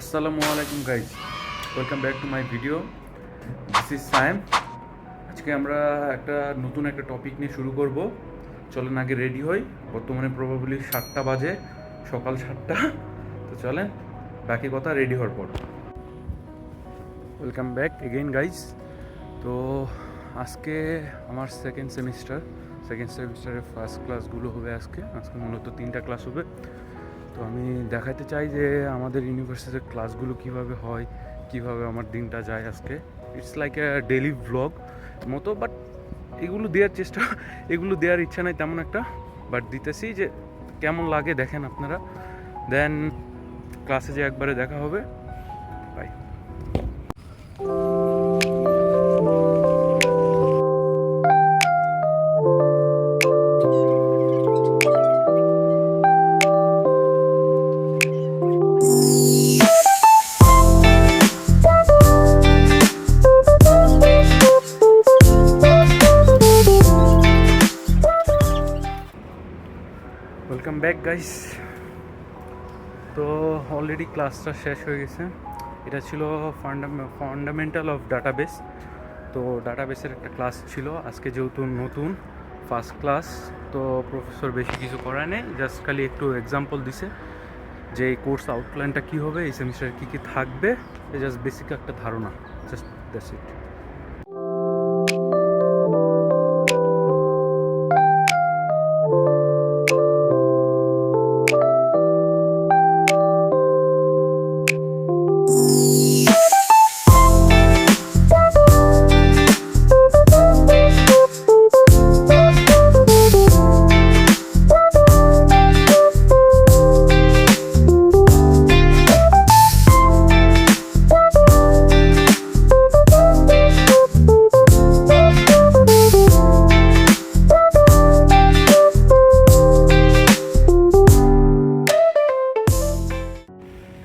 আসসালামু আলাইকুম guys welcome back to my video this is Sayem আজকে আমরা একটা নতুন একটা টপিক নিয়ে শুরু করব। চলেন আগে রেডি হই। বর্তমানে প্রবাবলি সাতটা বাজে, সকাল সাতটা। তো চলেন, বাকি কথা রেডি হওয়ার পর। ওয়েলকাম ব্যাক এগেইন গাইজ তো আজকে আমার সেকেন্ড সেমিস্টার সেকেন্ড সেমিস্টারের ফার্স্ট ক্লাসগুলো হবে আজকে। আজকে মূলত তিনটা ক্লাস হবে। তো আমি দেখাতে চাই যে আমাদের ইউনিভার্সিটির ক্লাসগুলো কীভাবে হয়, কীভাবে আমার দিনটা যায় আজকে। It's like a daily blog মতো বাট এগুলো দেওয়ার চেষ্টা, এগুলো দেওয়ার ইচ্ছা নাই তেমন একটা। বাট দিতেছি যে কেমন লাগে দেখেন আপনারা। দেন ক্লাসে যে একবারে দেখা হবে। বাই ওয়েলকাম ব্যাক গাইস তো অলরেডি ক্লাসটা শেষ হয়ে গেছে। এটা ছিল ফান্ডামেন্টাল অফ ডাটাবেস তো ডাটাবেসের একটা ক্লাস ছিল। আজকে যেহেতু নতুন ফার্স্ট ক্লাস তো প্রফেসর বেশি কিছু করায় নেই। জাস্ট খালি একটু এক্সাম্পল দিছে যে এই কোর্স আউটলাইনটা কী হবে, এই সেমিস্টারে কী কী থাকবে। জাস্ট বেসিক একটা ধারণা। Just that's it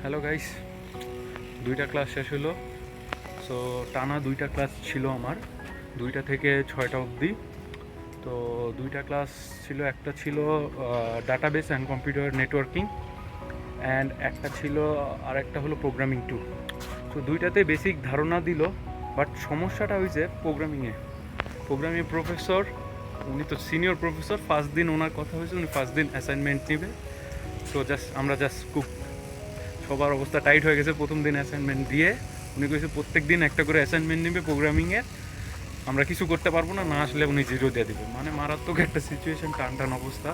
hello guys দুইটা ক্লাস শেষ হলো। সো টানা দুইটা ক্লাস ছিল আমার। দুইটা থেকে ছয়টা অবধি। তো দুইটা ক্লাস ছিল, একটা ছিল database and computer networking and একটা ছিল আর একটা হলো প্রোগ্রামিং টু তো দুইটাতে বেসিক ধারণা দিল বাট সমস্যাটা হয়েছে প্রোগ্রামিংয়ে প্রোগ্রামিং প্রফেসর উনি তো সিনিয়র প্রফেসর ফার্স্ট দিন ওনার কথা হয়েছে, উনি ফার্স্ট দিন অ্যাসাইনমেন্ট নেবে। তো জাস্ট আমরা জাস্ট খুব সবার অবস্থা টাইট হয়ে গেছে, প্রথম দিন অ্যাসাইনমেন্ট দিয়ে। উনি কইছে, প্রত্যেক দিন একটা করে অ্যাসাইনমেন্ট নেবে প্রোগ্রামিংয়ে আমরা কিছু করতে পারব না না আসলে উনি জিরো দিয়ে দেবে। মানে মারাত্মক একটা সিচুয়েশন টান টান অবস্থা।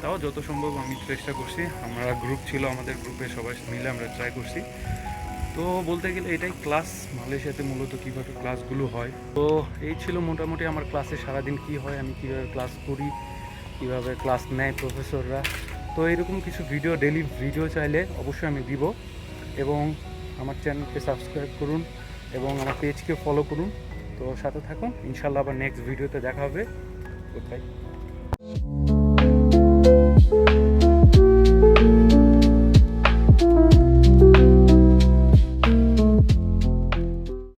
তাও যত সম্ভব আমি চেষ্টা করছি। আমরা গ্রুপ ছিল, আমাদের গ্রুপে সবাই মিলে আমরা ট্রাই করছি। তো বলতে গেলে এটাই ক্লাস মালয়েশিয়াতে মূলত কীভাবে ক্লাসগুলো হয়। তো এই ছিল মোটামুটি আমার ক্লাসে সারাদিন কি হয়, আমি কীভাবে ক্লাস করি, কীভাবে ক্লাস নেয় প্রফেসররা তো এরকম কিছু ভিডিও ডেলি ভিডিও চাইলে অবশ্যই আমি দিব এবং আমার চ্যানেলকে সাবস্ক্রাইব করুন এবং আমার পেজকে ফলো করুন। তো সাথে থাকুন ইনশাল্লাহ আবার নেক্সট ভিডিওতে দেখা হবে। Good bye